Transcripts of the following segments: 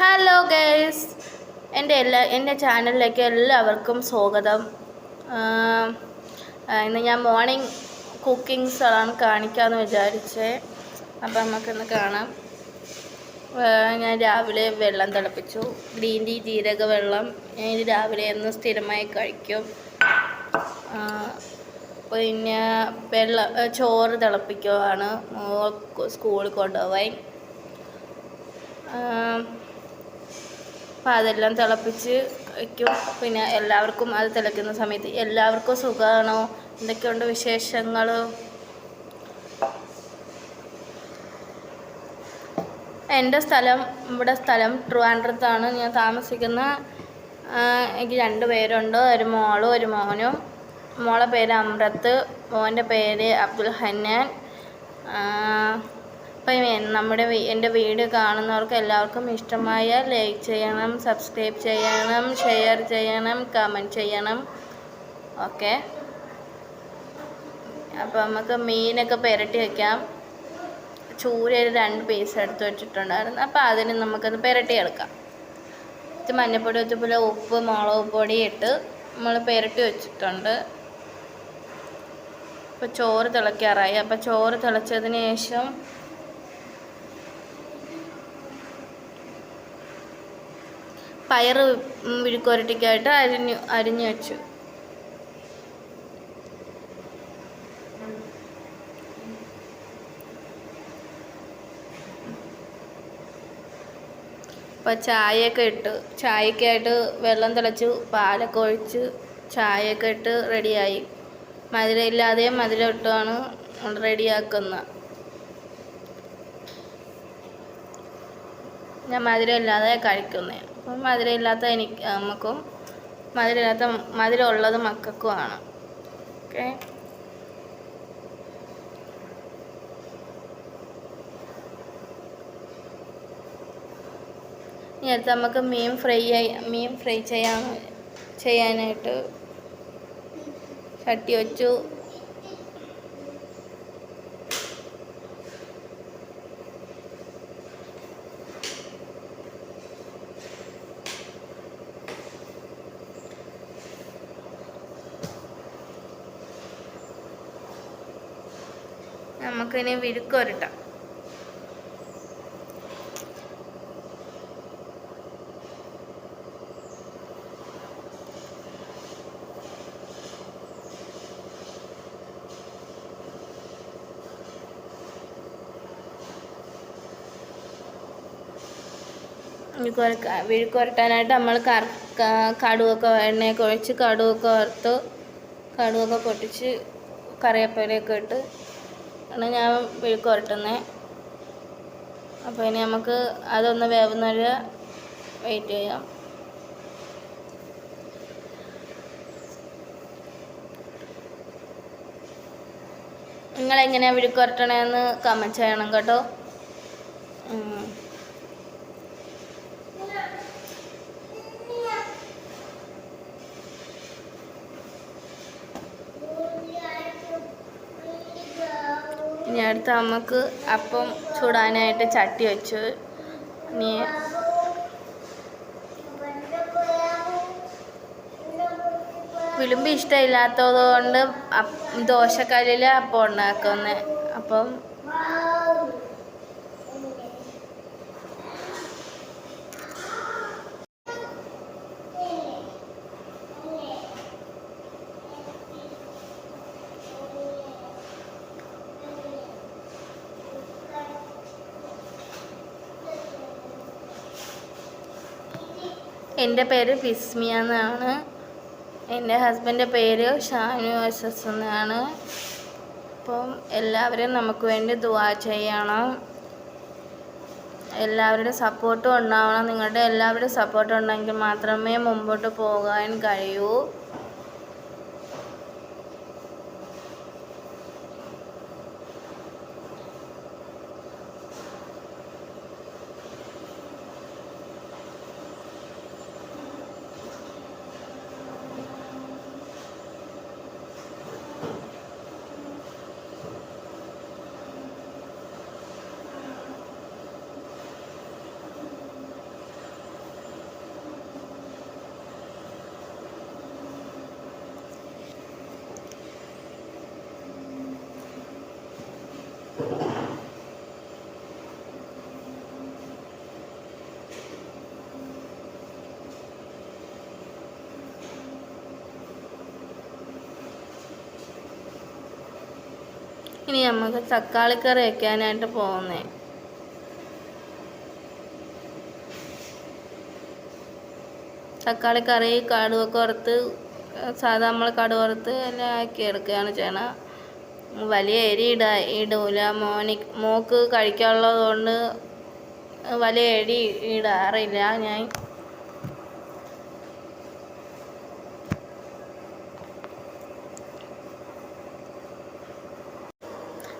Hello guys എന്റെ എല്ലാ എന്റെ ചാനലിലേക്ക് എല്ലാവർക്കും സ്വാഗതം. ഇന്ന് ഞാൻ മോർണിംഗ് കുക്കിങ്സാണ് കാണിക്കാമെന്ന് വിചാരിച്ചേ. അപ്പം നമുക്കിന്ന് കാണാം. ഞാൻ രാവിലെ വെള്ളം തിളപ്പിച്ചു. ഗ്രീൻ ടീ ജീരക വെള്ളം ഞാൻ ഇത് രാവിലെ ഒന്ന് സ്ഥിരമായി കഴിക്കും. പിന്നെ വെള്ളം ചോറ് തിളപ്പിക്കുവാണ്. സ്കൂളിൽ കൊണ്ടുപോവാൻ. അപ്പം അതെല്ലാം തിളപ്പിച്ച് വയ്ക്കും പിന്നെ എല്ലാവർക്കും അത് തിളയ്ക്കുന്ന സമയത്ത് എല്ലാവർക്കും സുഖമാണോ എന്തൊക്കെയുണ്ട് വിശേഷങ്ങൾ എന്റെ സ്ഥലം ഇവിടെ സ്ഥലം ട്രിവാൻഡ്രത്താണ്. ഞാൻ താമസിക്കുന്ന എനിക്ക് രണ്ട് പേരുണ്ട്. ഒരു മോളും ഒരു മോനും. മോളെ പേര് അമ്രത്ത്. മോന്റെ പേര് അബ്ദുൽ ഹന്നാൻ. അപ്പം നമ്മുടെ എന്റെ വീഡിയോ കാണുന്നവർക്ക് എല്ലാവർക്കും ഇഷ്ടമായ ലൈക്ക് ചെയ്യണം സബ്സ്ക്രൈബ് ചെയ്യണം ഷെയർ ചെയ്യണം കമന്റ് ചെയ്യണം. ഓക്കെ. അപ്പം നമുക്ക് മീനൊക്കെ പുരട്ടി വയ്ക്കാം ചൂര രണ്ട് പീസ് എടുത്ത് വെച്ചിട്ടുണ്ടായിരുന്നു. അപ്പോൾ അതിന് നമുക്കത് പുരട്ടി എടുക്കാം ഇത് മഞ്ഞൾപ്പൊടി വെച്ചപ്പോലെ ഉപ്പ് മുളക് പൊടി ഇട്ട് നമ്മൾ പുരട്ടി വെച്ചിട്ടുണ്ട്. ഇപ്പോൾ ചോറ് തിളയ്ക്കാറായി. അപ്പോൾ ചോറ് തിളച്ചതിന് ശേഷം പയറ് വിഴുക്കുരട്ടിക്കായിട്ട് അരിഞ്ഞു അരിഞ്ഞു വെച്ചു. അപ്പോൾ ചായയൊക്കെ ഇട്ട് ചായക്കായിട്ട് വെള്ളം തിളച്ചു പാലൊക്കെ ഒഴിച്ച് ചായയൊക്കെ ഇട്ട് റെഡിയായി. മധുരം ഇല്ലാതെയും മധുരം ഇട്ടുമാണ് റെഡിയാക്കുന്നത് ഞാൻ മധുരം ഇല്ലാതെ കഴിക്കുന്നത് അപ്പം മധുരമില്ലാത്ത എനിക്ക് നമുക്കും മധുരമില്ലാത്ത മധുരം ഉള്ളത് മക്കൾക്കുമാണ്. ഓക്കെ? ഇനി അടുത്ത് നമുക്ക് മീൻ ഫ്രൈ ആയി മീൻ ഫ്രൈ ചെയ്യാൻ ചെയ്യാനായിട്ട് ചട്ടി വെച്ചു. നമുക്കിനി വിഴുക്കൊരുട്ടാം വിഴുക്കുരട്ടാനായിട്ട് നമ്മൾ കറ കടുവൊക്കെ എണ്ണയൊക്കെ ഒഴിച്ച് കടുവൊക്കെ വറുത്ത് കടുവൊക്കെ പൊട്ടിച്ച് കറിവേപ്പിലയൊക്കെ ഇട്ട് ആണ് ഞാൻ വിഴുക്കുരട്ടുന്നത് അപ്പോൾ ഇനി നമുക്ക് അതൊന്ന് വേവുന്ന വേവുന്നവരെ വെയിറ്റ് ചെയ്യാം. നിങ്ങളെങ്ങനെയാണ് വിഴുക്കുരട്ടണേന്ന് കമന്റ് ചെയ്യണം കേട്ടോ. ഇനി അടുത്ത് നമുക്ക് അപ്പം ചൂടാനായിട്ട് ചട്ടി വെച്ചു. ഇനി വിളുമ്പ് ഇഷ്ടമില്ലാത്തത് കൊണ്ട് ദോശക്കല്ലിൽ അപ്പം ഉണ്ടാക്കുന്നത് അപ്പം എന്റെ പേര് ഫിസ്മിയ എന്നാണ്. എന്റെ ഹസ്ബന്റെ പേര് ഷാനു അസസ് എന്നാണ്. അപ്പം എല്ലാവരും നമുക്ക് വേണ്ടി ദുവാ ചെയ്യണം. എല്ലാവരുടെ സപ്പോർട്ടും ഉണ്ടാവണം. നിങ്ങളുടെ എല്ലാവരുടെ സപ്പോർട്ട് ഉണ്ടെങ്കിൽ മാത്രമേ മുമ്പോട്ട് പോകാൻ കഴിയൂ. ഇനി നമുക്ക് തക്കാളിക്കറി വെക്കാനായിട്ട് പോകുന്നേ. തക്കാളിക്കറി കടുവൊക്കെ വറുത്ത് സാധാ നമ്മൾ കടുവ വറുത്ത് എല്ലാം ആക്കി എടുക്കുകയാണ് ചേണ വലിയ എരി ഇടാ ഇടൂല. മോനി മോക്ക് കഴിക്കാനുള്ളത് കൊണ്ട് വലിയ എരി ഇടാറില്ല ഞാൻ.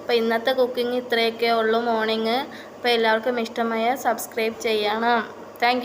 അപ്പോൾ ഇന്നത്തെ കുക്കിംഗ് ഇത്രയൊക്കെ ഉള്ളൂ മോർണിംഗ്. അപ്പോൾ എല്ലാവർക്കും ഇഷ്ടമായ സബ്സ്ക്രൈബ് ചെയ്യണം. താങ്ക്